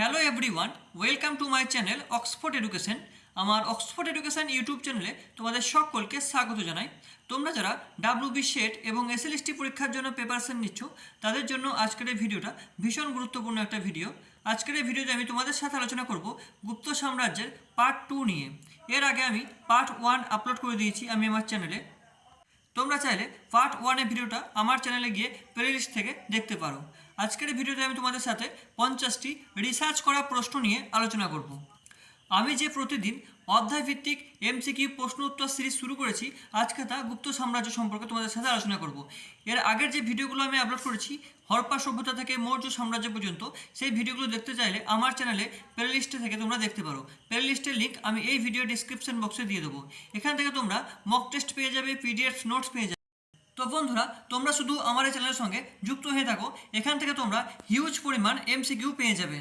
Hello everyone welcome to my channel Oxford education আমার Oxford education YouTube চ্যানেলে তোমাদের সকলকে স্বাগত জানাই। তোমরা যারা ডাব্লিউবি শেট এবং এসএলএসটি পরীক্ষার জন্য প্রিপারেশন নিচ্ছ, তাদের জন্য আজকের এই ভিডিওটা ভীষণ গুরুত্বপূর্ণ একটা ভিডিও আজকের এই ভিডিওতে আমি তোমাদের সাথে আলোচনা করব গুপ্ত সাম্রাজ্যের পার্ট টু নিয়ে। এর আগে আমি পার্ট ওয়ান আপলোড করে দিয়েছি আমি আমার চ্যানেলে তোমরা চাইলে পার্ট ওয়ানের ভিডিওটা আমার চ্যানেলে গিয়ে প্লেলিস্ট থেকে দেখতে পারো। আজকের ভিডিওতে আমি তোমাদের সাথে পঞ্চাশটি রিসার্চ করা প্রশ্ন নিয়ে আলোচনা করব। আমি যে প্রতিদিন অধ্যায়ভিত্তিক এমসিকিউ প্রশ্ন উত্তর সিরিজ শুরু করেছি, আজকে তা গুপ্ত সাম্রাজ্য সম্পর্কে তোমাদের সাথে আলোচনা করব। এর আগের যে ভিডিওগুলো আমি আপলোড করেছি, হরপ্পা সভ্যতা থেকে মৌর্য সাম্রাজ্য পর্যন্ত, সেই ভিডিওগুলো দেখতে চাইলে আমার চ্যানেলে প্লেলিস্টে থেকে তোমরা দেখতে পারো। প্লেলিস্টের লিঙ্ক আমি এই ভিডিও ডিসক্রিপশন বক্সে দিয়ে দেবো। এখান থেকে তোমরা মক টেস্ট পেয়ে যাবে পিডিএফ নোটস পেয়ে যাবে। তো বন্ধুরা, তোমরা শুধু আমার এই চ্যানেলের সঙ্গে যুক্ত হয়ে থাকো, এখান থেকে তোমরা হিউজ পরিমাণ এমসিকিউ পেয়ে যাবে।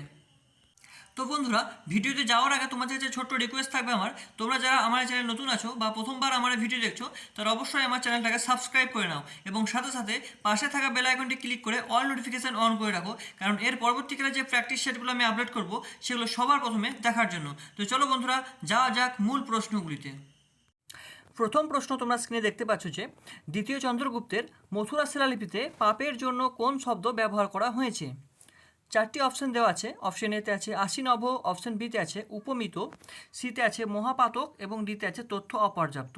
তো বন্ধুরা, ভিডিওতে যাওয়ার আগে তোমাদের কাছে ছোট্ট রিকোয়েস্ট থাকবে আমার। তোমরা যারা আমার চ্যানেল নতুন আছো বা প্রথমবার আমার ভিডিও দেখছ, তারা অবশ্যই আমার চ্যানেলটাকে সাবস্ক্রাইব করে নাও এবং সাথে সাথে পাশে থাকা বেল আইকনটি ক্লিক করে অল নোটিফিকেশান অন করে রাখো, কারণ এর পরবর্তীকালে যে প্র্যাকটিস সেটগুলো আমি আপলোড করব, সেগুলো সবার প্রথমে দেখার জন্য। তো চলো বন্ধুরা, যাওয়া যাক মূল প্রশ্নগুলিতে। প্রথম প্রশ্ন তোমরা স্ক্রিনে দেখতে পাচ্ছ যে, দ্বিতীয় চন্দ্রগুপ্তের মথুরা শিলালিপিতে পাপের জন্য কোন শব্দ ব্যবহার করা হয়েছে? চারটি অপশন দেওয়া আছে। অপশন এতে আছে আশিনভ অপশন বিতে আছে উপমিত, সিতে আছে মহাপাতক এবং ডিতে আছে তথ্য অপর্যাপ্ত।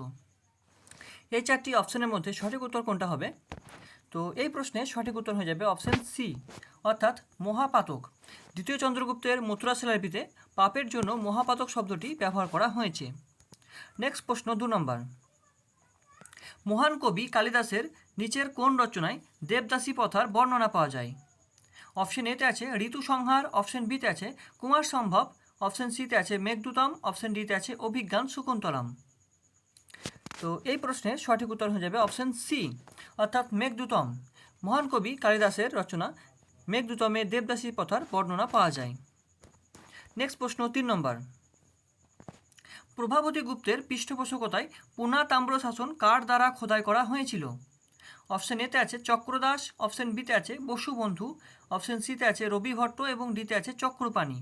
এই চারটি অপশনের মধ্যে সঠিক উত্তর কোনটা হবে? তো এই প্রশ্নে সঠিক উত্তর হয়ে যাবে অপশন সি অর্থাৎ মহাপাতক। দ্বিতীয় চন্দ্রগুপ্তের মথুরা শিলালিপিতে পাপের জন্য মহাপাতক শব্দটি ব্যবহার করা হয়েছে। নেক্সট প্রশ্ন দু নম্বর। মহান কবি কালিদাসের নিচের কোন রচনায় দেবদাসী প্রথার বর্ণনা পাওয়া যায়? অপশন এতে আছে ঋতু সংহার অপশন বিতে আছে কুমার সম্ভব অপশন সিতে আছে মেঘদূতম অপশন ডিতে আছে অভিজ্ঞান শকুন্তলম। তো এই প্রশ্নের সঠিক উত্তর হয়ে যাবে অপশন সি অর্থাৎ মেঘদূতম। মহান কবি কালিদাসের রচনা মেঘদূতমে দেবদাসী প্রথার বর্ণনা পাওয়া যায়। নেক্সট প্রশ্ন তিন নম্বর। প্রভাবতী গুপ্তের পৃষ্ঠপোষকতায় পুনা তাম্র শাসন কার দ্বারা খোদাই করা হয়েছিল? অপশন এতে আছে চক্রদাস অপশন বিতে আছে বসুবন্ধু অপশন সিতে আছে রবি ভট্ট এবং ডিতে আছে চক্রপাণি।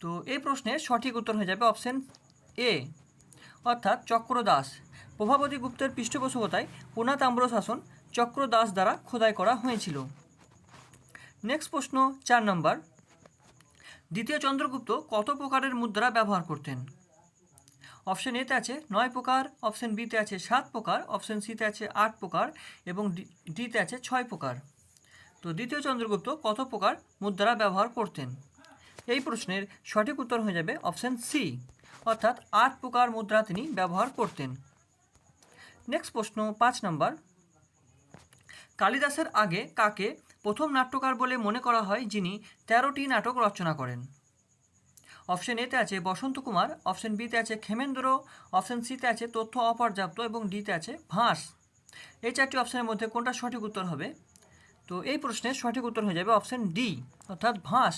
তো এই প্রশ্নের সঠিক উত্তর হয়ে যাবে অপশন এ অর্থাৎ চক্রদাস, প্রভাবতী গুপ্তের পৃষ্ঠপোষকতায় পুনা তাম্র শাসন চক্রদাস দ্বারা খোদাই করা হয়েছিল। নেক্সট প্রশ্ন চার নম্বর দ্বিতীয় চন্দ্রগুপ্ত কত প্রকারের মুদ্রা ব্যবহার করতেন? অপশন এতে আছে নয় প্রকার অপশন বিতে আছে সাত প্রকার অপশন সিতে আছে আট প্রকার এবং ডিতে আছে ছয় প্রকার। তো দ্বিতীয় চন্দ্রগুপ্ত কত প্রকার মুদ্রা ব্যবহার করতেন? এই প্রশ্নের সঠিক উত্তর হয়ে যাবে অপশন সি অর্থাৎ আট প্রকার মুদ্রা তিনি ব্যবহার করতেন। নেক্সট প্রশ্ন পাঁচ নম্বর। কালিদাসের আগে কাকে প্রথম নাট্যকার বলে মনে করা হয় যিনি তেরোটি নাটক রচনা করেন। অপশন এতে আছে বসন্ত কুমার, অপশন বিতে আছে ক্ষেমেন্দ্র, অপশন সিতে আছে তথ্য অপর্যাপ্ত এবং ডিতে আছে ভাঁস এই চারটি অপশনের মধ্যে কোনটা সঠিক উত্তর হবে? তো এই প্রশ্নের সঠিক উত্তর হয়ে যাবে অপশন ডি, অর্থাৎ ভাঁস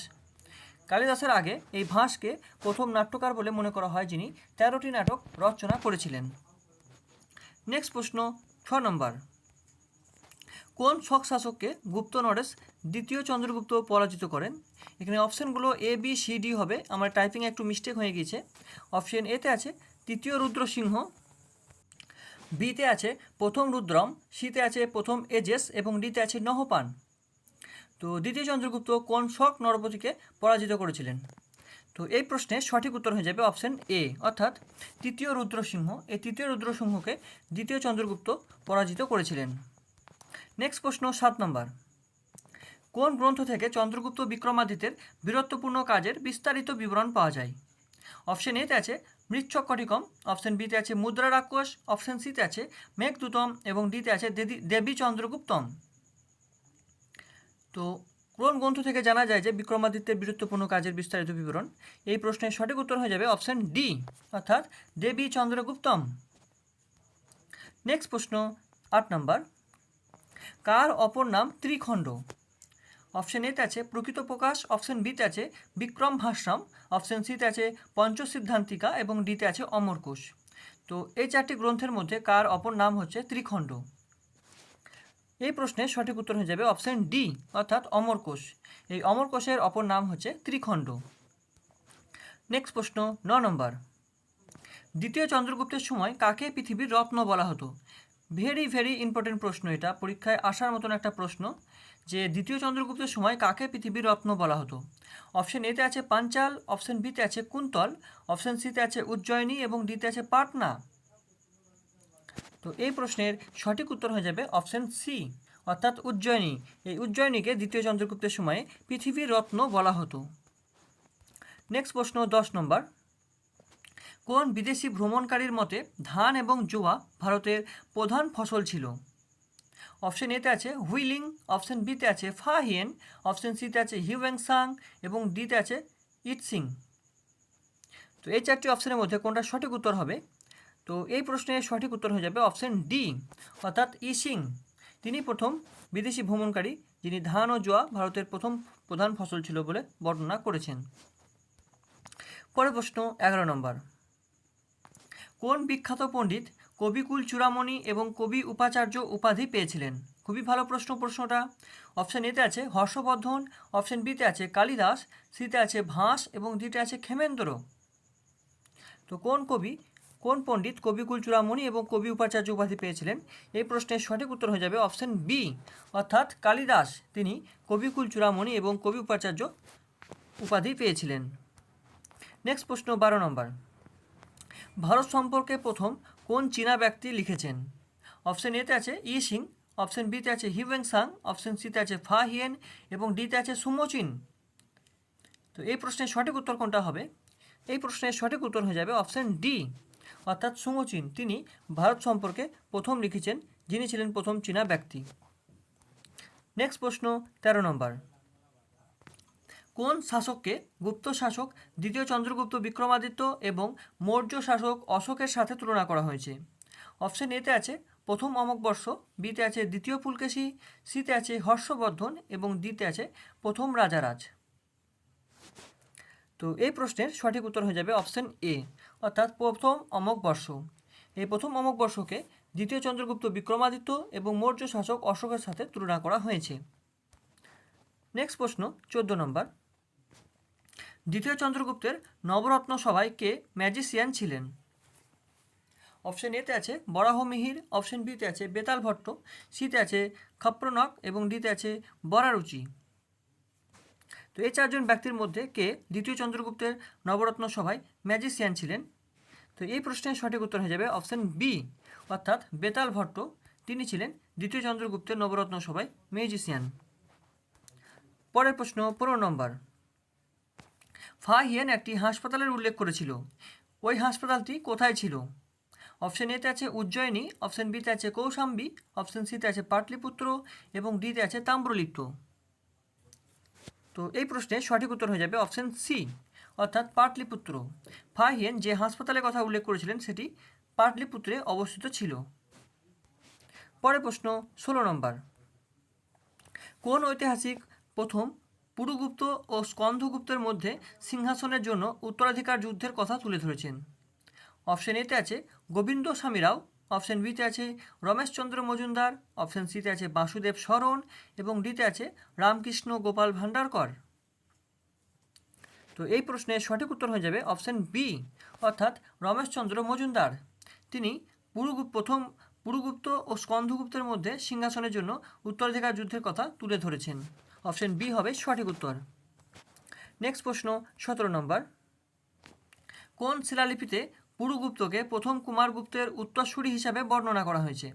কালিদাসের আগে এই ভাঁসকে প্রথম নাট্যকার বলে মনে করা হয় যিনি তেরোটি নাটক রচনা করেছিলেন। নেক্সট প্রশ্ন, ছ নম্বর। কোন শক শাসককে গুপ্ত নরেশ দ্বিতীয় চন্দ্রগুপ্ত পরাজিত করেন? এখানে অপশানগুলো এ বি সি ডি হবে। আমার টাইপিং একটু মিস্টেক হয়ে গিয়েছে। অপশন এতে আছে তৃতীয় রুদ্র সিংহ বিতে আছে প্রথম রুদ্রম সিতে আছে প্রথম এজেস এবং ডিতে আছে নহপান। তো দ্বিতীয় চন্দ্রগুপ্ত কোন শক নরপতিকে পরাজিত করেছিলেন? তো এই প্রশ্নের সঠিক উত্তর হয়ে যাবে অপশন এ অর্থাৎ তৃতীয় রুদ্রসিংহ এই তৃতীয় রুদ্রসিংহকে দ্বিতীয় চন্দ্রগুপ্ত পরাজিত করেছিলেন। নেক্সট প্রশ্ন সাত নম্বর কোন গ্রন্থ থেকে চন্দ্রগুপ্ত বিক্রমাদিত্যের বীরত্বপূর্ণ কাজের বিস্তারিত বিবরণ পাওয়া যায়? অপশন এতে আছে, মৃচ্ছকটিকম। অপশন বিতে আছে মুদ্রা রাক্ষস অপশন সিতে আছে, মেঘদূতম। এবং ডিতে আছে, দেবী- চন্দ্রগুপ্তম। তো কোন গ্রন্থ থেকে জানা যায় যে বিক্রমাদিত্যের বীরত্বপূর্ণ কাজের বিস্তারিত বিবরণ? এই প্রশ্নের সঠিক উত্তর হয়ে যাবে অপশন ডি অর্থাৎ দেবী চন্দ্রগুপ্তম। নেক্সট প্রশ্ন, আট নম্বর কার অপর নাম ত্রিখণ্ড? অপশন এতে আছে, প্রকৃত প্রকাশ। অপশন বিতে আছে, বিক্রম ভাষ্যম অপশন সিতে আছে, পঞ্চসিদ্ধান্তিকা। এবং ডিতে আছে অমরকোষ তো এই চারটি গ্রন্থের মধ্যে কার অপর নাম হচ্ছে ত্রিখণ্ড? এই প্রশ্নের সঠিক উত্তর হয়ে যাবে অপশন ডি অর্থাৎ অমরকোষ এই অমরকোষের অপর নাম হচ্ছে ত্রিখণ্ড। নেক্সট প্রশ্ন, ন নম্বর। দ্বিতীয় চন্দ্রগুপ্তের সময় কাকে পৃথিবীর রত্ন বলা হতো? ভেরি ভেরি ইম্পর্টেন্ট প্রশ্ন এটা। পরীক্ষায় আসার মতন একটা প্রশ্ন যে দ্বিতীয় চন্দ্রগুপ্তের সময় কাকে পৃথিবীর রত্ন বলা হতো? অপশন এতে আছে পাঞ্চাল অপশন বিতে আছে কুন্তল অপশন সিতে আছে উজ্জয়িনী এবং ডিতে আছে পাটনা। তো এই প্রশ্নের সঠিক উত্তর হয়ে যাবে অপশন সি অর্থাৎ উজ্জয়িনী। এই উজ্জয়িনীকে দ্বিতীয় চন্দ্রগুপ্তের সময়ে পৃথিবীর রত্ন বলা হতো। নেক্সট প্রশ্ন দশ নম্বর। কোন বিদেশি ভ্রমণকারীর মতে ধান এবং জোয়া ভারতের প্রধান ফসল ছিল? অপশন এতে আছে হুইলিং, অপশন বিতে আছে ফা ফাহিয়েন অপশন সিতে আছে হিউয়েংসাং এবং ডিতে আছে ইটসিং। তো এই চারটি অপশনের মধ্যে কোনটা সঠিক উত্তর হবে? তো এই প্রশ্নের সঠিক উত্তর হয়ে যাবে অপশন ডি, অর্থাৎ ইসিং। তিনি প্রথম বিদেশি ভ্রমণকারী যিনি ধান ও জোয়া ভারতের প্রথম প্রধান ফসল ছিল বলে বর্ণনা করেছেন। পরের প্রশ্ন এগারো নম্বর। কোন বিখ্যাত পণ্ডিত কবিকুল চূড়ামণি এবং কবি উপাচার্য উপাধি পেয়েছিলেন? খুবই ভালো প্রশ্ন প্রশ্নটা। অপশান এতে আছে হর্ষবর্ধন অপশান বিতে আছে কালিদাস সিতে আছে ভাঁস এবং ডিতে আছে ক্ষেমেন্দ্র। তো কোন কবি, কোন পণ্ডিত কবিকুল চূড়ামণি এবং কবি উপাচার্য উপাধি পেয়েছিলেন? এই প্রশ্নের সঠিক উত্তর হয়ে যাবে অপশান বি অর্থাৎ কালিদাস, তিনি কবিকুল চূড়ামণি এবং কবি উপাচার্য উপাধি পেয়েছিলেন। নেক্সট প্রশ্ন বারো নম্বর। ভারত সম্পর্কে প্রথম কোন চীনা ব্যক্তি লিখেছেন? অপশন এতে আছে ই সিং অপশন বিতে আছে হিউয়েন সাং, অপশন সিতে আছে ফা হিয়েন এবং ডিতে আছে সুমোচিন তো এই প্রশ্নের সঠিক উত্তর কোনটা হবে? এই প্রশ্নের সঠিক উত্তর হয়ে যাবে অপশন ডি, অর্থাৎ সুমোচিন তিনি ভারত সম্পর্কে প্রথম লিখেছেন, যিনি ছিলেন প্রথম চীনা ব্যক্তি। নেক্সট প্রশ্ন, তেরো নম্বর। কোন শাসককে গুপ্ত শাসক, দ্বিতীয় চন্দ্রগুপ্ত বিক্রমাদিত্য এবং মৌর্য শাসক অশোকের সাথে তুলনা করা হয়েছে? অপশন এতে আছে প্রথম অমকবর্ষ বিতে আছে দ্বিতীয় পুলকেশী সিতে আছে হর্ষবর্ধন এবং ডিতে আছে প্রথম রাজারাজ। তো এই প্রশ্নের সঠিক উত্তর হয়ে যাবে অপশন এ, অর্থাৎ প্রথম অমকবর্ষ এই প্রথম অমকবর্ষকে দ্বিতীয় চন্দ্রগুপ্ত বিক্রমাদিত্য এবং মৌর্য শাসক অশোকের সাথে তুলনা করা হয়েছে। নেক্সট প্রশ্ন, চোদ্দ নম্বর। দ্বিতীয় চন্দ্রগুপ্তের নবরত্ন সভায় কে ম্যাজিসিয়ান ছিলেন? অপশন এতে আছে বরাহমিহির অপশন বিতে আছে বেতাল ভট্ট, সিতে আছে খপ্রনক এবং ডিতে আছে বরারুচি। তো এই চারজন ব্যক্তির মধ্যে কে দ্বিতীয় চন্দ্রগুপ্তের নবরত্ন সভায় ম্যাজিসিয়ান ছিলেন? তো এই প্রশ্নের সঠিক উত্তর হয়ে যাবে অপশন বি, অর্থাৎ বেতাল ভট্ট। তিনি ছিলেন দ্বিতীয় চন্দ্রগুপ্তের নবরত্ন সভায় ম্যাজিসিয়ান। পরের প্রশ্ন পনেরো নম্বর। ফাহিয়েন একটি হাসপাতালের উল্লেখ করেছিল। ওই হাসপাতালটি কোথায় ছিল? অপশন এতে আছে উজ্জয়িনী, অপশন বিতে আছে কৌশাম্বি, অপশন সিতে আছে পাটলিপুত্র এবং ডিতে আছে তাম্রলিপ্ত। তো এই প্রশ্নে সঠিক উত্তর হয়ে যাবে অপশন সি, অর্থাৎ পাটলিপুত্র। ফাহিয়েন যে হাসপাতালের কথা উল্লেখ করেছিলেন সেটি পাটলিপুত্রে অবস্থিত ছিল। পরের প্রশ্ন, ষোলো নম্বর। কোন ঐতিহাসিক প্রথম পুরুগুপ্ত ও স্কন্ধগুপ্তের মধ্যে সিংহাসনের জন্য উত্তরাধিকার যুদ্ধের কথা তুলে ধরেছেন। অপশন এতে আছে গোবিন্দ স্বামী রাও অপশন বিতে আছে রমেশচন্দ্র মজুমদার অপশন সিতে আছে বাসুদেব শরণ এবং ডিতে আছে রামকৃষ্ণ গোপাল ভান্ডারকর। তো এই প্রশ্নের সঠিক উত্তর হয়ে যাবে অপশন বি অর্থাৎ রমেশচন্দ্র মজুমদার। তিনি পুরুগুপ্ত, প্রথম পুরুগুপ্ত ও স্কন্ধগুপ্তের মধ্যে সিংহাসনের জন্য উত্তরাধিকার যুদ্ধের কথা তুলে ধরেছেন। অপশন বি হবে সঠিক উত্তর। নেক্সট প্রশ্ন, সতেরো নম্বর। কোন শিলালিপিতে পুরুগুপ্তকে প্রথম কুমারগুপ্তের উত্তরসূরি হিসাবে বর্ণনা করা হয়েছে?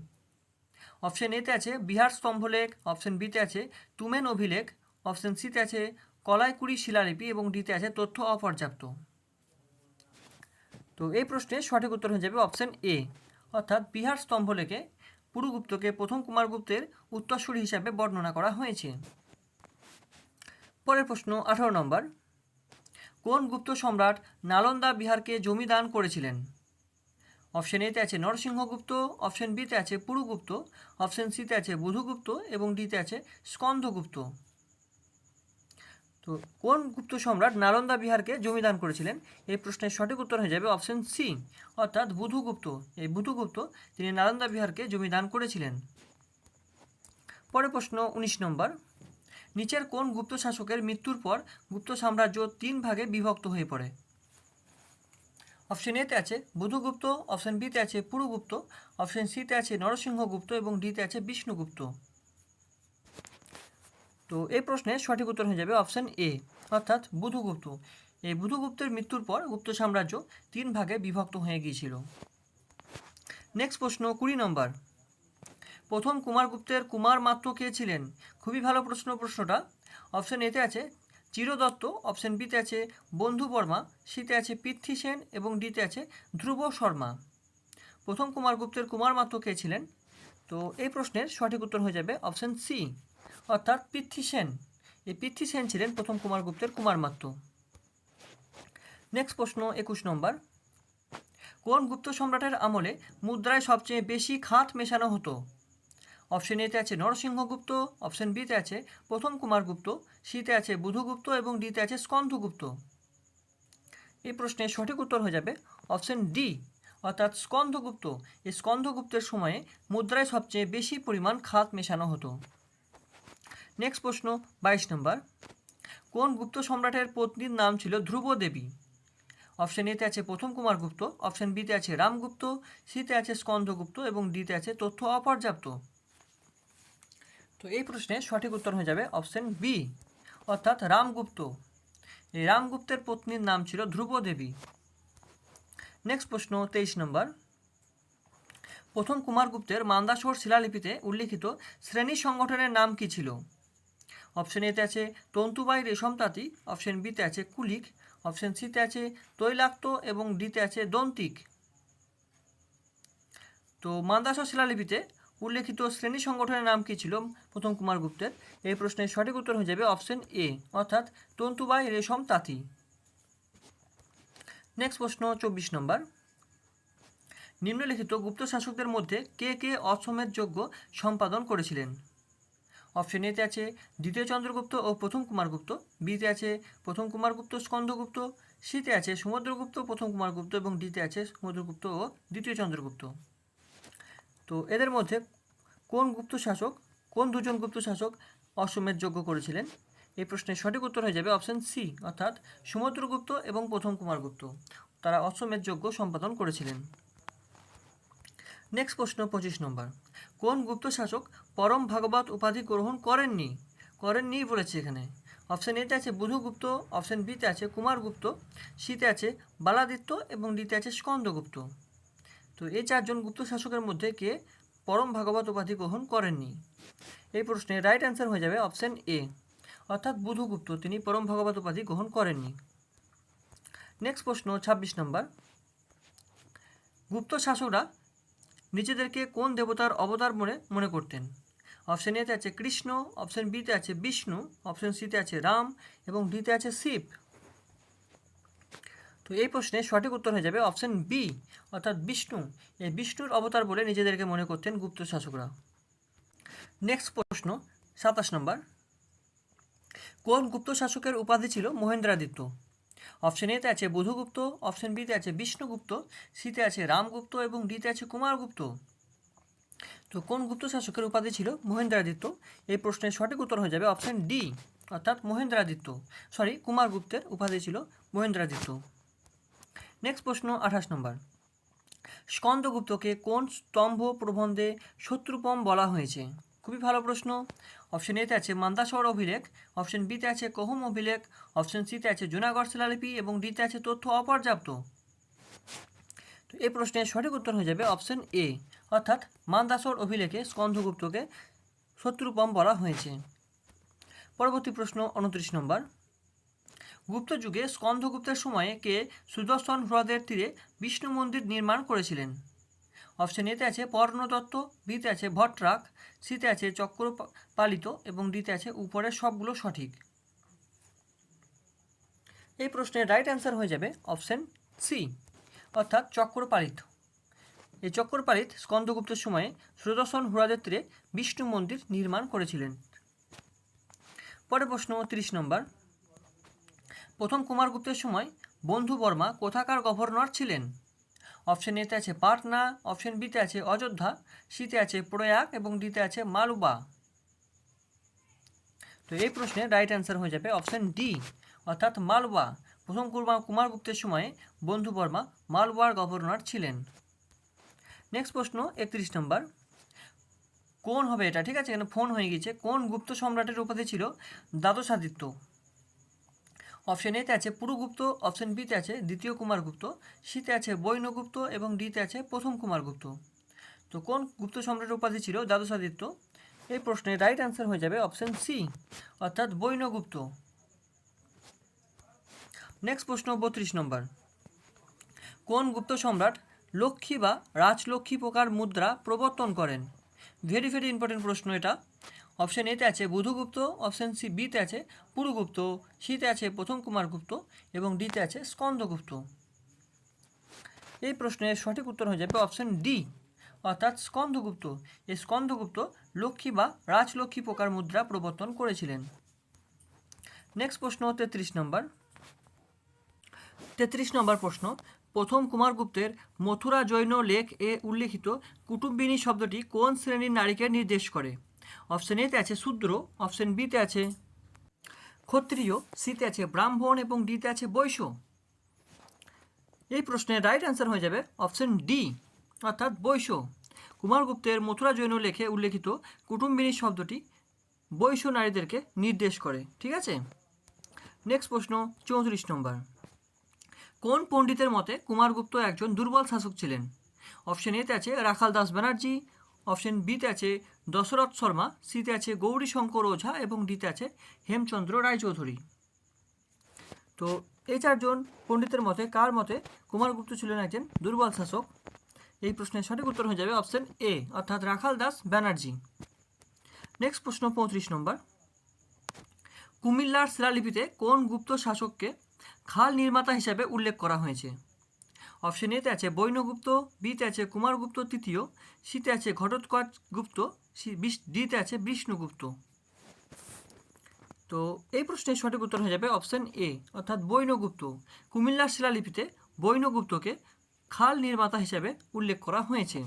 অপশন এতে আছে বিহার স্তম্ভলেখ অপশন বিতে আছে তুমেন অভিলেখ, অপশন সিতে আছে কলাইকুড়ি শিলালিপি এবং ডিতে আছে তথ্য অপর্যাপ্ত। তো এই প্রশ্নে সঠিক উত্তর হয়ে যাবে অপশন এ। অর্থাৎ বিহার স্তম্ভলেখে পুরুগুপ্তকে প্রথম কুমারগুপ্তের উত্তরসূরি হিসাবে বর্ণনা করা হয়েছে। পরের প্রশ্ন, আঠারো নম্বর। কোন গুপ্ত সম্রাট নালন্দা বিহারকে জমি দান করেছিলেন? অপশন এতে আছে নরসিংহগুপ্ত অপশন বিতে আছে পুরুগুপ্ত অপশন সিতে আছে বুধুগুপ্ত এবং ডিতে আছে স্কন্ধগুপ্ত তো কোন গুপ্ত সম্রাট নালন্দা বিহারকে জমি দান করেছিলেন? এই প্রশ্নের সঠিক উত্তর হয়ে যাবে অপশন সি, অর্থাৎ বুধুগুপ্ত এই বুধুগুপ্ত তিনি নালন্দা বিহারকে জমি দান করেছিলেন। পরের প্রশ্ন, উনিশ নম্বর। নিচের কোন গুপ্ত শাসকের মৃত্যুর পর গুপ্ত সাম্রাজ্য তিন ভাগে বিভক্ত হয়ে পড়ে? অপশন এতে আছে বুধগুপ্ত অপশন বিতে আছে পুরুগুপ্ত অপশন সিতে আছে নরসিংহগুপ্ত এবং ডিতে আছে বিষ্ণুগুপ্ত। তো এই প্রশ্নের সঠিক উত্তর হয়ে যাবে অপশন এ অর্থাৎ বুধগুপ্ত। এই বুধগুপ্তের মৃত্যুর পর গুপ্ত সাম্রাজ্য তিন ভাগে বিভক্ত হয়ে গিয়েছিল। নেক্সট প্রশ্ন কুড়ি নম্বর। প্রথম কুমারগুপ্তের কুমার মাত্র কে ছিলেন? খুবই ভালো প্রশ্ন, প্রশ্নটা। অপশন এতে আছে চিরদত্ত অপশন বিতে আছে বন্ধু বর্মা সিতে আছে পৃথ্বী সেন এবং ডিতে আছে ধ্রুব শর্মা। প্রথম কুমারগুপ্তের কুমার মাত্র কে ছিলেন? তো এই প্রশ্নের সঠিক উত্তর হয়ে যাবে অপশন সি অর্থাৎ পৃথ্বী সেন। এই পৃথ্বী সেন ছিলেন প্রথম কুমারগুপ্তের কুমার মাত্র। নেক্সট প্রশ্ন একুশ নম্বর। কোন গুপ্ত সম্রাটের আমলে মুদ্রায় সবচেয়ে বেশি খাত মেশানো হতো? অপশন এতে আছে নরসিংহগুপ্ত অপশন বিতে আছে প্রথম কুমারগুপ্ত সিতে আছে বুধগুপ্ত এবং ডিতে আছে স্কন্ধগুপ্ত এই প্রশ্নের সঠিক উত্তর হয়ে যাবে অপশন ডি, অর্থাৎ স্কন্ধগুপ্ত এই স্কন্ধগুপ্তের সময়ে মুদ্রায় সবচেয়ে বেশি পরিমাণ খাত মেশানো হতো। নেক্সট প্রশ্ন, বাইশ নম্বর। কোন গুপ্ত সম্রাটের পত্নীর নাম ছিল ধ্রুব দেবী অপশন এতে আছে প্রথম কুমারগুপ্ত অপশন বিতে আছে রামগুপ্ত, সিতে আছে স্কন্দগুপ্ত এবং ডিতে আছে তথ্য অপর্যাপ্ত। তো এই প্রশ্নের সঠিক উত্তর হয়ে যাবে অপশন বি অর্থাৎ রামগুপ্ত। এই রামগুপ্তের পত্নীর নাম ছিল ধ্রুব দেবী নেক্সট প্রশ্ন, তেইশ নম্বর। প্রথম কুমারগুপ্তের মান্দাসোর শিলালিপিতে উল্লিখিত শ্রেণি সংগঠনের নাম কি ছিল? অপশন এতে আছে তন্তুবাই রেশম তাঁতি অপশন বিতে আছে কুলিক অপশন সিতে আছে তৈলাক্ত এবং ডিতে আছে দন্তিক। তো মান্দাসর শিলালিপিতে উল্লেখিত শ্রেণি সংগঠনের নাম কী ছিল? প্রথম কুমারগুপ্তের এই প্রশ্নের সঠিক উত্তর হয়ে যাবে অপশন এ অর্থাৎ তন্তুবাই রেশম তাঁতি। নেক্সট প্রশ্ন, চব্বিশ নম্বর। নিম্নলিখিত গুপ্ত শাসকদের মধ্যে কে কে অশ্বমেধ যজ্ঞ সম্পাদন করেছিলেন? অপশন এতে আছে দ্বিতীয় চন্দ্রগুপ্ত ও প্রথম কুমারগুপ্ত বিতে আছে প্রথম কুমারগুপ্ত স্কন্দগুপ্ত সিতে আছে সমুদ্রগুপ্ত প্রথম কুমারগুপ্ত এবং ডিতে আছে সমুদ্রগুপ্ত ও দ্বিতীয় চন্দ্রগুপ্ত। তো এদের মধ্যে কোন গুপ্ত শাসক, কোন দুজন গুপ্ত শাসক অসমের যজ্ঞ করেছিলেন? এই প্রশ্নের সঠিক উত্তর হয়ে যাবে অপশন সি অর্থাৎ সমুদ্রগুপ্ত এবং প্রথম কুমারগুপ্ত তারা অসমের যজ্ঞ সম্পাদন করেছিলেন। নেক্সট প্রশ্ন পঁচিশ নম্বর। কোন গুপ্ত শাসক পরম ভাগবত উপাধি গ্রহণ করেননি? করেননি বলেছে এখানে। অপশন এতে আছে বুধগুপ্ত অপশন বিতে আছে কুমারগুপ্ত সিতে আছে বালাদিত্য এবং ডিতে আছে স্কন্দগুপ্ত তো এই চারজন গুপ্ত শাসকের মধ্যে কে পরম ভাগবত উপাধি গ্রহণ করেননি? এই প্রশ্নে রাইট অ্যান্সার হয়ে যাবে অপশন এ অর্থাৎ বুধগুপ্ত তিনি পরম ভাগবত উপাধি গ্রহণ করেননি। নেক্সট প্রশ্ন, ছাব্বিশ নম্বর। গুপ্ত শাসকরা নিজেদেরকে কোন দেবতার অবতার মনে মনে করতেন? অপশন এতে আছে কৃষ্ণ অপশন বিতে আছে বিষ্ণু অপশন সিতে আছে রাম, এবং ডিতে আছে শিব। তো এই প্রশ্নে সঠিক উত্তর হয়ে যাবে অপশন বি অর্থাৎ বিষ্ণু। এই বিষ্ণুর অবতার বলে নিজেদেরকে মনে করতেন গুপ্ত শাসকরা। নেক্সট প্রশ্ন, সাতাশ নম্বর। কোন গুপ্ত শাসকের উপাধি ছিল মহেন্দ্রাদিত্য? অপশন এতে আছে বুধগুপ্ত, অপশন বিতে আছে বিষ্ণুগুপ্ত সিতে আছে রামগুপ্ত এবং ডিতে আছে কুমারগুপ্ত। তো কোন গুপ্ত শাসকের উপাধি ছিল মহেন্দ্রাদিত্য? এই প্রশ্নের সঠিক উত্তর হয়ে যাবে অপশন ডি অর্থাৎ মহেন্দ্রাদিত্য। সরি কুমারগুপ্তের উপাধি ছিল মহেন্দ্রাদিত্য। নেক্সট প্রশ্ন, আঠাশ নম্বর। স্কন্দগুপ্তকে কোন স্তম্ভ প্রবন্ধে শত্রুপম বলা হয়েছে? খুবই ভালো প্রশ্ন। অপশন এতে আছে মান্দাসর অভিলেখ অপশন বিতে আছে কহুম অভিলেখ অপশন সিতে আছে জুনাগড় শিলালিপি, এবং ডিতে আছে তথ্য অপর্যাপ্ত। তো এই প্রশ্নের সঠিক উত্তর হয়ে যাবে অপশন এ অর্থাৎ মান্দাসর অভিলেখে স্কন্ধগুপ্তকে শত্রুপম বলা হয়েছে। পরবর্তী প্রশ্ন, উনত্রিশ নম্বর। গুপ্ত যুগে স্কন্ধগুপ্তের সময়ে কে সুদর্শন হ্রদের তীরে বিষ্ণু মন্দির নির্মাণ করেছিলেন। অপশন এতে আছে পর্ণদত্ত, বিতে আছে ভট্রাক সিতে আছে চক্রপালিত এবং ডিতে আছে উপরের সবগুলো সঠিক। এই প্রশ্নের রাইট অ্যান্সার হয়ে যাবে অপশন সি, অর্থাৎ চক্রপালিত। এই চক্রপালিত স্কন্দগুপ্তের সময়ে সুদর্শন হ্রদের তীরে বিষ্ণু মন্দির নির্মাণ করেছিলেন। পরে প্রশ্ন তিরিশ নম্বর। প্রথম কুমারগুপ্তের সময় বন্ধু বর্মা কোথাকার গভর্নর ছিলেন? অপশন এতে আছে পাটনা, অপশন বিতে আছে অযোধ্যা, সিতে আছে প্রয়াগ এবং ডিতে আছে মালুবা। তো এই প্রশ্নে রাইট অ্যান্সার হয়ে যাবে অপশান ডি অর্থাৎ মালওয়া প্রথম কুমার কুমারগুপ্তের সময়ে বন্ধু বর্মা মালওয়ার গভর্নর ছিলেন। নেক্সট প্রশ্ন একত্রিশ নম্বর। কোন হবে এটা? ঠিক আছে, এখানে ফোন হয়ে গেছে। কোন গুপ্ত সম্রাটের উপাধি ছিল দ্বাদশাদিত্য অপশন এতে আছে পুরুগুপ্ত অপশন বিতে আছে দ্বিতীয় কুমারগুপ্ত সিতে আছে বৈনগুপ্ত এবং ডিতে আছে প্রথম কুমারগুপ্ত তো কোন গুপ্ত সম্রাটের উপাধি ছিল দ্বাদশাদিত্য? এই প্রশ্নের রাইট অ্যান্সার হয়ে যাবে অপশন সি অর্থাৎ বৈনগুপ্ত নেক্সট প্রশ্ন বত্রিশ নম্বর। কোন গুপ্ত সম্রাট লক্ষ্মী বা রাজলক্ষ্মী প্রকার মুদ্রা প্রবর্তন করেন? ভেরি ভেরি ইম্পর্টেন্ট প্রশ্ন এটা। অপশন এতে আছে বুধগুপ্ত, অপশন সি বিতে আছে পুরুগুপ্ত, সিতে আছে প্রথম কুমারগুপ্ত এবং ডিতে আছে স্কন্দগুপ্ত। এই প্রশ্নের সঠিক উত্তর হয়ে যাবে অপশন ডি, অর্থাৎ স্কন্দগুপ্ত। এই স্কন্দগুপ্ত লক্ষ্মী বা রাজলক্ষ্মী প্রকার মুদ্রা প্রবর্তন করেছিলেন। নেক্সট প্রশ্ন, তেত্রিশ নম্বর। তেত্রিশ নম্বর প্রশ্ন, প্রথম কুমারগুপ্তের মথুরা জৈন লেখ এ উল্লেখিত কুটুম্বিনী শব্দটি কোন শ্রেণির নারীকে নির্দেশ করে? অপশন এতে আছে শূদ্র অপশন বিতে আছে ক্ষত্রিয় সিতে আছে ব্রাহ্মণ এবং ডিতে আছে বৈশ্য। এই প্রশ্নের রাইট অ্যান্সার হয়ে যাবে অপশন ডি অর্থাৎ বৈশ্য। কুমারগুপ্তের মথুরা জৈন লেখে উল্লেখিত কুটুম্বিনী শব্দটি বৈশ্য নারীদেরকে নির্দেশ করে, ঠিক আছে? নেক্সট প্রশ্ন, চৌত্রিশ নম্বর। কোন পণ্ডিতের মতে কুমারগুপ্ত একজন দুর্বল শাসক ছিলেন? অপশন এতে আছে রাখাল দাস ব্যানার্জি অপশন বিতে আছে দশরথ শর্মা, সিতে আছে গৌরী শঙ্কর ওঝা এবং ডিতে আছে হেমচন্দ্র রায়চৌধুরী। তো এই চারজন পণ্ডিতের মতে, কার মতে কুমারগুপ্ত ছিলেন একজন দুর্বল শাসক? এই প্রশ্নের সঠিক উত্তর হয়ে যাবে অপশন এ, অর্থাৎ রাখাল দাস ব্যানার্জি। নেক্সট প্রশ্ন, পঁয়ত্রিশ নম্বর। কুমিল্লার শিলালিপিতে কোন গুপ্ত শাসককে খাল নির্মাতা হিসাবে উল্লেখ করা হয়েছে? অপশন এতে আছে বৈনগুপ্ত, বিতে আছে কুমারগুপ্ত তৃতীয়, সিতে আছে ঘটোৎকচ গুপ্ত ডিতে আছে বিষ্ণুগুপ্ত। তো এই প্রশ্নের সঠিক উত্তর হয়ে যাবে অপশন এ, অর্থাৎ বৈনগুপ্ত। কুমিল্লার শিলালিপিতে বৈনগুপ্তকে খাল নির্মাতা হিসাবে উল্লেখ করা হয়েছে।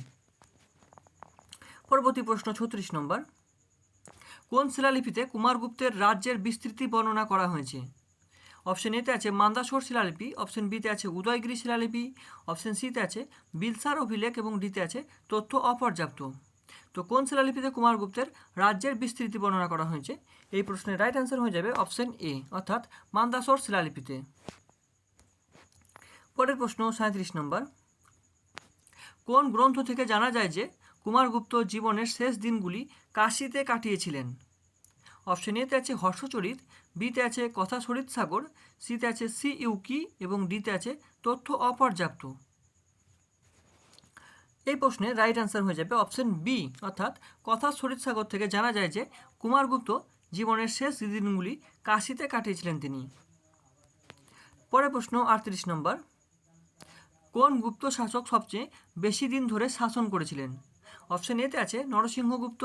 পরবর্তী প্রশ্ন ছত্রিশ নম্বর। কোন শিলালিপিতে কুমারগুপ্তের রাজ্যের বিস্তৃতি বর্ণনা করা হয়েছে? অপশন এতে আছে মান্দাসোর শিলালিপি, অপশন বিতে আছে উদয়গিরি শিলালিপি, অপশন সিতে আছে বিলসার অভিলেখ এবং ডিতে আছে তথ্য অপর্যাপ্ত। তো কোন শিলালিপিতে কুমারগুপ্তের রাজ্যের বিস্তৃতি বর্ণনা করা হয়েছে? এই প্রশ্নের রাইট অ্যান্সার হয়ে যাবে অপশন এ অর্থাৎ মান্দাসোর শিলালিপিতে। পরের প্রশ্ন সাঁত্রিশ নম্বর। কোন গ্রন্থ থেকে জানা যায় যে কুমারগুপ্ত জীবনের শেষ দিনগুলি কাশিতে কাটিয়েছিলেন? অপশন এতে আছে হর্ষচরিত বিতে আছে কথা সরিত সাগর, সিতে আছে সি ইউকি এবং ডিতে আছে তথ্য অপর্যাপ্ত। এই প্রশ্নে রাইট অ্যান্সার হয়ে যাবে অপশন বি অর্থাৎ কথা সরিত সাগর থেকে জানা যায় যে কুমারগুপ্ত জীবনের শেষ দিনগুলি কাশিতে কাটিয়েছিলেন তিনি। পরের প্রশ্ন আটত্রিশ নম্বর, কোন গুপ্ত শাসক সবচেয়ে বেশি দিন ধরে শাসন করেছিলেন? অপশন এতে আছে নরসিংহগুপ্ত,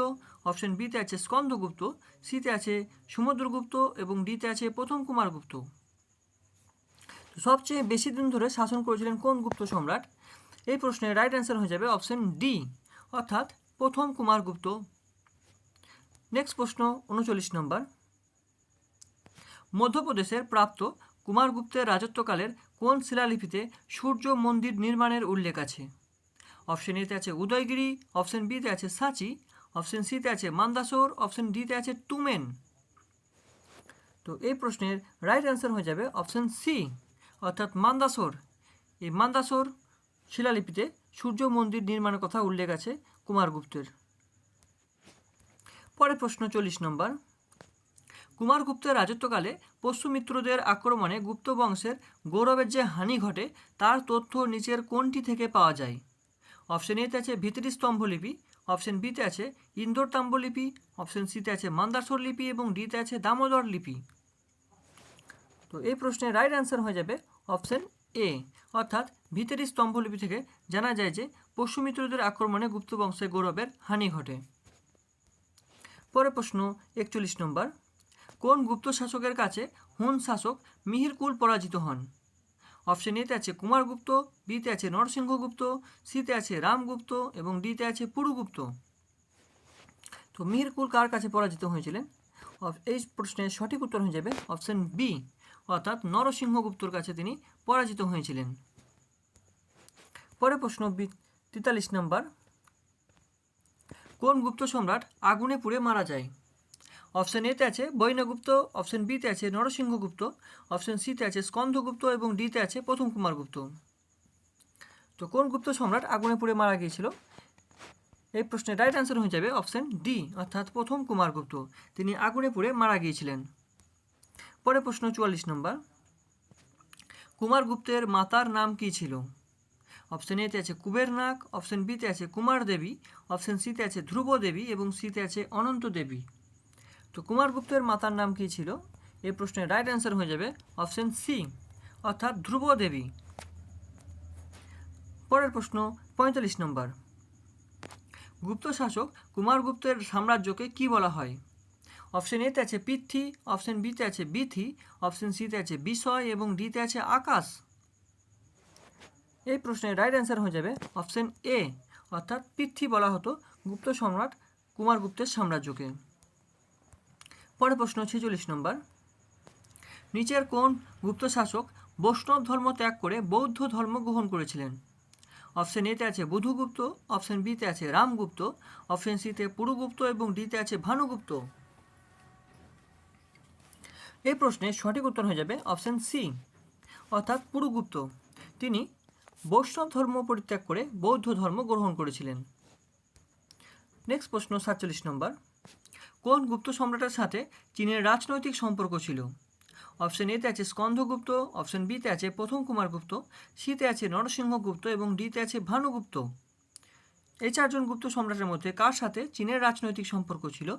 অপশন বিতে আছে স্কন্দগুপ্ত, সিতে আছে সমুদ্রগুপ্ত এবং ডিতে আছে প্রথম কুমারগুপ্ত। সবচেয়ে বেশি দিন ধরে শাসন করেছিলেন কোন গুপ্ত সম্রাট? এই প্রশ্নের রাইট অ্যান্সার হয়ে যাবে অপশন ডি, অর্থাৎ প্রথম কুমারগুপ্ত। নেক্সট প্রশ্ন, উনচল্লিশ নম্বর। মধ্যপ্রদেশের প্রাপ্ত কুমারগুপ্তের রাজত্বকালের কোন শিলালিপিতে সূর্য মন্দির নির্মাণের উল্লেখ আছে? অপশন এতে আছে উদয়গিরি অপশন বিতে আছে সাঁচি অপশন সিতে আছে মান্দাসোর অপশন ডিতে আছে টুমেন তো এই প্রশ্নের রাইট অ্যান্সার হয়ে যাবে অপশন সি অর্থাৎ মান্দাসোর। এই মান্দাসোর শিলালিপিতে সূর্য মন্দির নির্মাণের কথা উল্লেখ আছে কুমারগুপ্তের। পরে প্রশ্ন চল্লিশ নম্বর। কুমারগুপ্তের রাজত্বকালে পশ্চিমিত্রদের আক্রমণে গুপ্ত বংশের গৌরবের যে হানি ঘটে, তার তথ্য নিচের কোনটি থেকে পাওয়া যায়? অপশন এতে আছে ভিতরি স্তম্ভলিপি অপশন বিতে আছে ইন্দোর তাম্বলিপি অপশন সিতে আছে মান্দাসর লিপি এবং ডিতে আছে দামোদর লিপি। তো এই প্রশ্নের রাইট অ্যান্সার হয়ে যাবে অপশন এ অর্থাৎ ভিতরি স্তম্ভলিপি থেকে জানা যায় যে পশ্চিমিত্রদের আক্রমণে গুপ্ত বংশের গৌরবের হানি ঘটে। পরের প্রশ্ন একচল্লিশ নম্বর। কোন গুপ্ত শাসকের কাছে হুন শাসক মিহিরকুল পরাজিত হন? অপশন এতে আছে কুমারগুপ্ত বিতে আছে নরসিংহগুপ্ত সিতে আছে রামগুপ্ত এবং ডিতে আছে পুরুগুপ্ত তো মিহিরকুল কার কাছে পরাজিত হয়েছিলেন? এই প্রশ্নের সঠিক উত্তর হয়ে যাবে অপশন বি অর্থাৎ নরসিংহগুপ্তর কাছে তিনি পরাজিত হয়েছিলেন। পরের প্রশ্ন তেতাল্লিশ নম্বর। কোন গুপ্ত সম্রাট আগুনে পুড়ে মারা যায়? অপশন এতে আছে বৈনগুপ্ত, অপশন বিতে আছে নরসিংহগুপ্ত, অপশন সিতে আছে স্কন্ধগুপ্ত এবং ডিতে আছে প্রথম কুমারগুপ্ত। তো কোন গুপ্ত সম্রাট আগুনে পুড়ে মারা গিয়েছিল? এই প্রশ্নের রাইট অ্যান্সার হয়ে যাবে অপশন ডি, অর্থাৎ প্রথম কুমারগুপ্ত। তিনি আগুনে পুড়ে মারা গিয়েছিলেন। পরে প্রশ্ন চুয়াল্লিশ নম্বর। কুমারগুপ্তের মাতার নাম কী ছিল? অপশন এতে আছে কুবের নাগ অপশন বিতে আছে কুমার দেবী অপশন সিতে আছে ধ্রুব দেবী এবং সিতে আছে অনন্ত দেবী তো কুমারগুপ্তের মাতার নাম কী ছিল? এই প্রশ্নের রাইট অ্যান্সার হয়ে যাবে অপশন সি অর্থাৎ ধ্রুব দেবী। পরের প্রশ্ন, পঁয়তাল্লিশ নম্বর। গুপ্ত শাসক কুমারগুপ্তের সাম্রাজ্যকে কি বলা হয়? অপশন এতে আছে পৃথ্বী অপশন বিতে আছে বিথি অপশন সিতে আছে বিষয় এবং ডিতে আছে আকাশ। এই প্রশ্নের রাইট অ্যান্সার হয়ে যাবে অপশন এ অর্থাৎ পৃথ্বী বলা হতো গুপ্ত সম্রাট কুমারগুপ্তের সাম্রাজ্যকে। পরের প্রশ্ন ছেচল্লিশ নম্বর। নিচের কোন গুপ্ত শাসক বৈষ্ণব ধর্ম ত্যাগ করে বৌদ্ধ ধর্ম গ্রহণ করেছিলেন? অপশন এতে আছে বুধুগুপ্ত, অপশন বিতে আছে রামগুপ্ত, অপশন সিতে পুরুগুপ্ত এবং ডিতে আছে ভানুগুপ্ত। এই প্রশ্নের সঠিক উত্তর হয়ে যাবে অপশন সি, অর্থাৎ পুরুগুপ্ত। তিনি বৈষ্ণব ধর্ম পরিত্যাগ করে বৌদ্ধ ধর্ম গ্রহণ করেছিলেন। নেক্সট প্রশ্ন সাতচল্লিশ নম্বর। কোন গুপ্ত সম্রাটের সাথে চীনের রাজনৈতিক সম্পর্ক ছিল? অপশন এতে আছে স্কন্ধগুপ্ত, অপশন বিতে আছে প্রথম কুমারগুপ্ত, সিতে আছে নরসিংহগুপ্ত এবং ডিতে আছে ভানুগুপ্ত। এই চারজন গুপ্ত সম্রাটের মধ্যে কার সাথে চীনের রাজনৈতিক সম্পর্ক ছিল?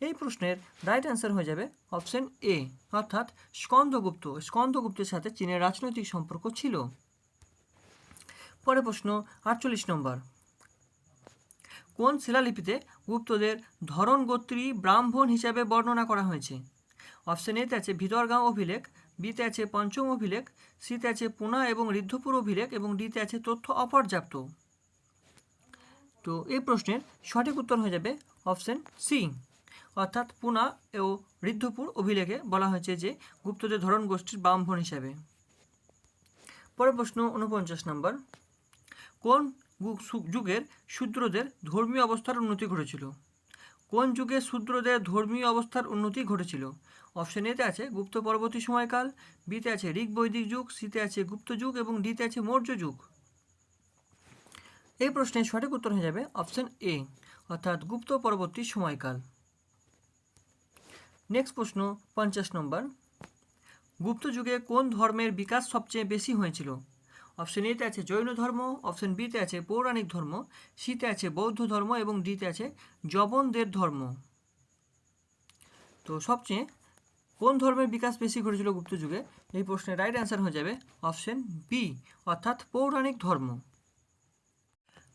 এই প্রশ্নের রাইট অ্যান্সার হয়ে যাবে অপশন এ, অর্থাৎ স্কন্দগুপ্ত স্কন্দগুপ্তের সাথে চীনের রাজনৈতিক সম্পর্ক ছিল। পরে প্রশ্ন, আটচল্লিশ নম্বর। কোন শিলালিপিতে গুপ্তদের ধরন গোত্রী ব্রাহ্মণ হিসাবে বর্ণনা করা হয়েছে? অপশন এতে আছে ভিতরগাঁও অভিলেখ বিতে আছে পঞ্চম অভিলেখ সিতে আছে পুনা এবং ঋদ্ধপুর অভিলেখ এবং ডিতে আছে তথ্য অপর্যাপ্ত। তো এই প্রশ্নের সঠিক উত্তর হয়ে যাবে অপশন সি। অর্থাৎ পুনা ও ঋদ্ধপুর অভিলেখে বলা হয়েছে যে গুপ্তদের ধরন গোষ্ঠীর ব্রাহ্মণ হিসাবে। পরের প্রশ্ন উনপঞ্চাশ নম্বর। কোন যুগের শূদ্রদের ধর্মীয় অবস্থার উন্নতি ঘটেছিল। কোন যুগে শূদ্রদের ধর্মীয় অবস্থার উন্নতি ঘটেছিল? অপশন এতে আছে গুপ্ত পরবর্তী সময়কাল বিতে আছে ঋগ বৈদিক যুগ সিতে আছে গুপ্ত যুগ এবং ডিতে আছে মৌর্য যুগ। এই প্রশ্নের সঠিক উত্তর হয়ে যাবে অপশন এ অর্থাৎ গুপ্ত পরবর্তী সময়কাল। নেক্সট প্রশ্ন, পঞ্চাশ নম্বর। গুপ্ত যুগে কোন ধর্মের বিকাশ সবচেয়ে বেশি হয়েছিল? অপশন এতে আছে জৈন ধর্ম অপশন বিতে আছে পৌরাণিক ধর্ম সিতে আছে বৌদ্ধ ধর্ম এবং ডিতে আছে জবনদের ধর্ম। তো সবচেয়ে কোন ধর্মের বিকাশ বেশি ঘটেছিল গুপ্ত যুগে? এই প্রশ্নের রাইট অ্যান্সার হয়ে যাবে অপশন বি অর্থাৎ পৌরাণিক ধর্ম।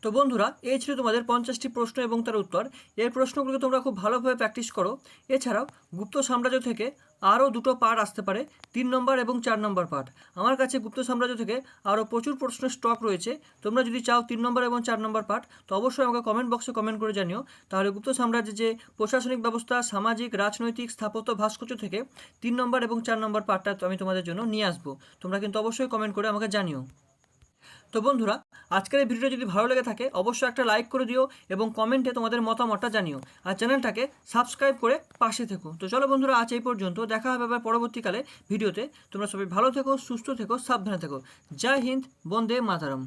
তো বন্ধুরা, এই ছিল তোমাদের পঞ্চাশটি প্রশ্ন এবং তার উত্তর। এই প্রশ্নগুলোকে তোমরা খুব ভালোভাবে প্র্যাকটিস করো। এছাড়াও গুপ্ত সাম্রাজ্য থেকে আরও দুটো পার্ট আসতে পারে, তিন নম্বর এবং চার নম্বর পার্ট। আমার কাছে গুপ্ত সাম্রাজ্য থেকে আরও প্রচুর প্রশ্নের স্টক রয়েছে। তোমরা যদি চাও তিন নম্বর এবং চার নম্বর পার্ট, তো অবশ্যই আমাকে কমেন্ট বক্সে কমেন্ট করে জানিও। তাহলে গুপ্ত সাম্রাজ্যে যে প্রশাসনিক ব্যবস্থা, সামাজিক, রাজনৈতিক স্থাপত্য ভাস্কর্য থেকে তিন নম্বর এবং চার নম্বর পার্টটা আমি তোমাদের জন্য নিয়ে আসব। তোমরা কিন্তু অবশ্যই কমেন্ট করে আমাকে জানিও। তো বন্ধুরা, আজকের এই ভিডিওটা যদি ভালো লেগে থাকে, অবশ্যই একটা লাইক করে দিও এবং কমেন্টে তোমাদের মতামতটা জানিও। আর চ্যানেলটাকে সাবস্ক্রাইব করে পাশে থেকো। তো চলো বন্ধুরা, আজ এই পর্যন্ত। দেখা হবে আবার পরবর্তীকালে ভিডিওতে। তোমরা সবাই ভালো থেকো, সুস্থ থেকো, সাবধানে থেকো। জয় হিন্দ, বন্দে মাতারম।